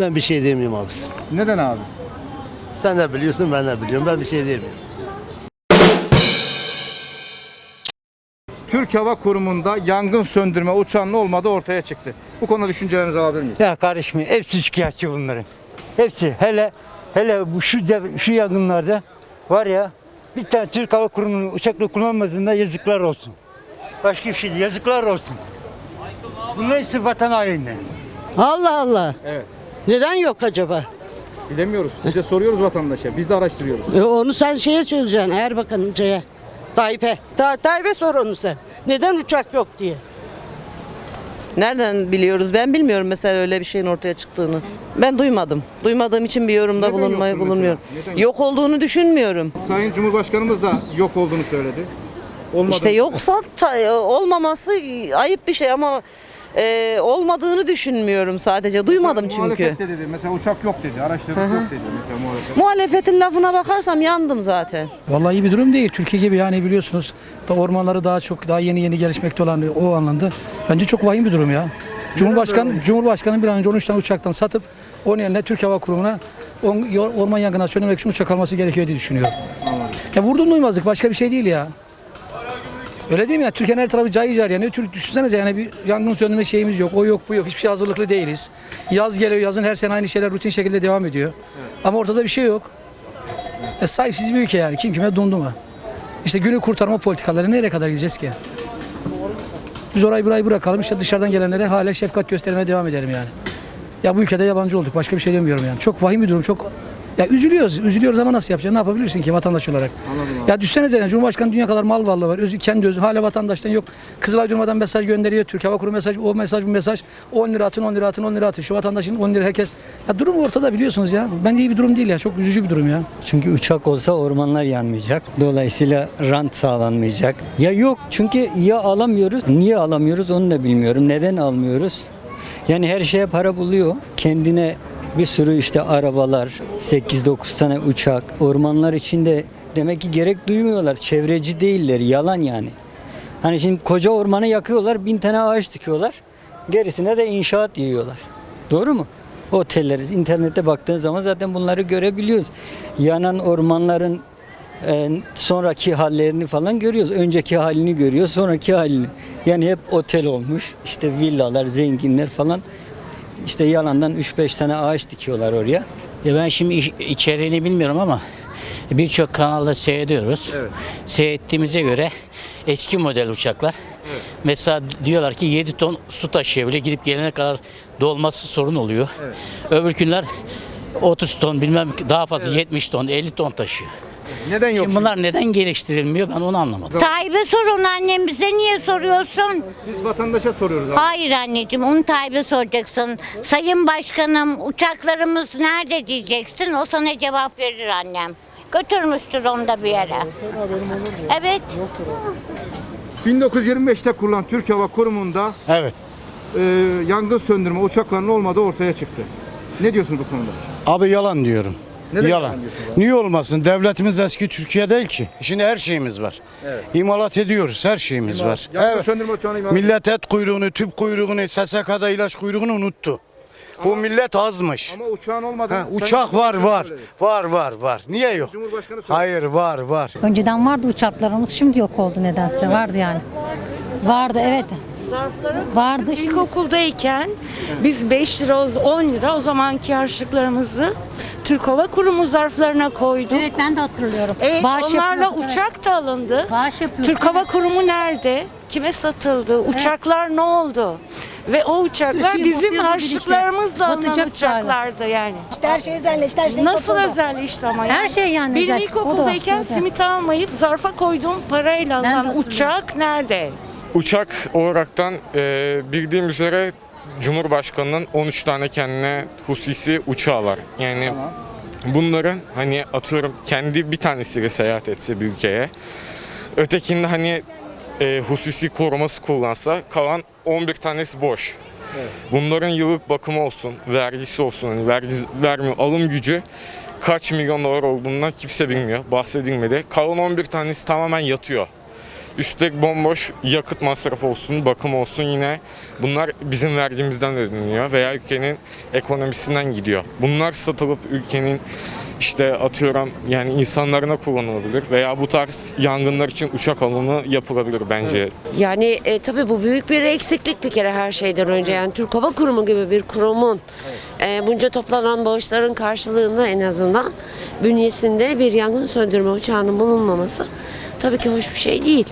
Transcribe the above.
Ben bir şey demiyorum abisi. Neden abi? Sen de biliyorsun ben de biliyorum. Ben bir şey demiyorum. Türk Hava Kurumu'nda yangın söndürme uçağının olmadığı ortaya çıktı. Bu konuda düşüncelerinizi alabilir miyiz? Ya karışmayın. Hepsi şikayetçi bunların. Hepsi. Hele hele bu şu şu yangınlarda var ya bir tane Türk Hava Kurumu'nun uçakla kullanmasında yazıklar olsun. Başka bir şey değil. Yazıklar olsun. Bunlar hepsi vatan haini. Allah Allah. Evet. Neden yok acaba? Bilemiyoruz. Biz de soruyoruz vatandaşa. Biz de araştırıyoruz. E, onu sen şeye söyleyeceksin Erbakan'ıncaya. Tayyip'e. Ta Tayyip'e sor onu sen. Neden uçak yok diye. Nereden biliyoruz? Ben bilmiyorum mesela öyle bir şeyin ortaya çıktığını. Ben duymadım. Duymadığım için bir yorumda Neden mesela? bulunmuyorum. Neden yok? Yok olduğunu düşünmüyorum. Sayın Cumhurbaşkanımız da yok olduğunu söyledi. Olmadı. İşte yoksa ta- olmaması ayıp bir şey ama e, olmadığını düşünmüyorum sadece. Duymadım çünkü. Muhalefet de dedi. Mesela uçak yok dedi. Araçları yok dedi mesela muhalefet. Muhalefetin lafına bakarsam yandım zaten. Vallahi iyi bir durum değil. Türkiye gibi yani biliyorsunuz da ormanları daha çok daha yeni yeni gelişmekte olan o anlamda bence çok vahim bir durum ya. Cumhurbaşkanı Cumhurbaşkanı bir an önce 13 tane uçaktan satıp onun yerine Türk Hava Kurumu'na orman yangını söndürmek için uçak alması gerekiyor diye düşünüyorum. Ya vurdum duymazlık başka bir şey değil ya. Öyle değil mi ya? Türkiye'nin her tarafı cayır cayır yanıyor. Türk düşünsenize yani bir yangın söndürme şeyimiz yok. O yok bu yok. Hiçbir şey hazırlıklı değiliz. Yaz geliyor yazın her sene aynı şeyler rutin şekilde devam ediyor. Ama ortada bir şey yok. E, sahipsiz bir ülke yani. Kim kime dondu mu? İşte günü kurtarma politikaları nereye kadar gideceğiz ki? Biz orayı burayı bırakalım. İşte dışarıdan gelenlere hala şefkat göstermeye devam edelim yani. Ya bu ülkede yabancı olduk. Başka bir şey demiyorum yani. Çok vahim bir durum. Çok ya üzülüyoruz. Üzülüyoruz ama nasıl yapacaksın? Ne yapabilirsin ki vatandaş olarak? Ya düşünsenize yani Cumhurbaşkanı dünya kadar mal varlığı var. Özü, kendi özü. Hala vatandaştan yok. Kızılay durmadan mesaj gönderiyor. Türk Hava Kurumu mesaj. O mesaj bu mesaj. 10 lira atın 10 lira atın 10 lira atın. Şu vatandaşın 10 lira herkes. Ya durum ortada biliyorsunuz ya. Bence iyi bir durum değil ya. Çok üzücü bir durum ya. Çünkü uçak olsa ormanlar yanmayacak. Dolayısıyla rant sağlanmayacak. Ya yok çünkü ya alamıyoruz. Niye alamıyoruz onu da bilmiyorum. Neden almıyoruz? Yani her şeye para buluyor. Kendine bir sürü işte arabalar, 8-9 tane uçak, ormanlar içinde demek ki gerek duymuyorlar. Çevreci değiller. Yalan yani. Hani şimdi koca ormanı yakıyorlar, bin tane ağaç dikiyorlar. Gerisine de inşaat yiyorlar. Doğru mu? Oteller, internette baktığın zaman zaten bunları görebiliyoruz. Yanan ormanların e, sonraki hallerini falan görüyoruz. Önceki halini görüyoruz, sonraki halini. Yani hep otel olmuş. İşte villalar, zenginler falan. İşte yalandan 3-5 tane ağaç dikiyorlar oraya. Ya ben şimdi iç- içeriğini bilmiyorum ama birçok kanalda seyrediyoruz. Seyrettiğimize göre eski model uçaklar. Mesela diyorlar ki 7 ton su taşıyabiliyor. Gidip gelene kadar dolması sorun oluyor. Öbür günler 30 ton bilmem daha fazla 70 ton 50 ton taşıyor. Neden yok? Şimdi bunlar neden geliştirilmiyor ben onu anlamadım. Tayyip'e sor onu annem bize niye soruyorsun? Biz vatandaşa soruyoruz abi. Hayır anneciğim onu Tayyip'e soracaksın. Sayın Başkanım uçaklarımız nerede diyeceksin o sana cevap verir annem. Götürmüştür onu da bir yere. Evet. 1925'te kurulan Türk Hava Kurumu'nda Evet. e, yangın söndürme uçaklarının olmadığı ortaya çıktı. Ne diyorsunuz bu konuda? Abi yalan diyorum. Neden yalan. Niye olmasın? Devletimiz eski Türkiye değil ki. Şimdi her şeyimiz var. İmalat ediyoruz. Her şeyimiz var. Yangın Evet. söndürme uçağını imal Millet et kuyruğunu, tüp kuyruğunu, SSK'da ilaç kuyruğunu unuttu. Bu millet azmış. Ama uçağın olmadığı... Ha, uçak var var. Var var var. Niye yok? Cumhurbaşkanı söyledi. Hayır var var. Önceden vardı uçaklarımız şimdi yok oldu nedense vardı yani. Vardı evet. Vardı. İlkokuldayken biz 5 lira 10 lira o zamanki harçlıklarımızı Türk Hava Kurumu zarflarına koyduk. Evet ben de hatırlıyorum. Evet, Bağış onlarla yapıyorduk, evet. uçak da alındı. Bağış yapıyorduk. Türk Hava Kurumu nerede? Kime satıldı? Uçaklar ne oldu? Ve o uçaklar Türkiye bizim bir işte. harçlıklarımızla alınan Batacak uçaklardı yani. İşte her şey özelleşti her şey Nasıl satıldı. özel işte ama yani. Her şey yani Benim özel. ilkokuldayken simit almayıp zarfa koyduğum parayla alınan uçak nerede? Uçak olaraktan e, bildiğim üzere Cumhurbaşkanı'nın 13 tane kendine hususi uçağı var. Yani bunların hani atıyorum kendi bir tanesiyle seyahat etse bir ülkeye ötekinde hani e, hususi koruması kullansa kalan 11 tanesi boş. Bunların yıllık bakımı olsun, vergisi olsun, hani vergi vermiyor, alım gücü kaç milyon dolar olduğundan kimse bilmiyor, bahsedilmedi. Kalan 11 tanesi tamamen yatıyor. Üstelik bomboş yakıt masrafı olsun, bakım olsun yine bunlar bizim vergimizden ödeniyor veya ülkenin ekonomisinden gidiyor. Bunlar satılıp ülkenin işte atıyorum yani insanlarına kullanılabilir veya bu tarz yangınlar için uçak alımı yapılabilir bence. Yani e, tabii bu büyük bir eksiklik bir kere her şeyden önce. Yani Türk Hava Kurumu gibi bir kurumun e, bunca toplanan bağışların karşılığında en azından bünyesinde bir yangın söndürme uçağının bulunmaması tabii ki hoş bir şey değil.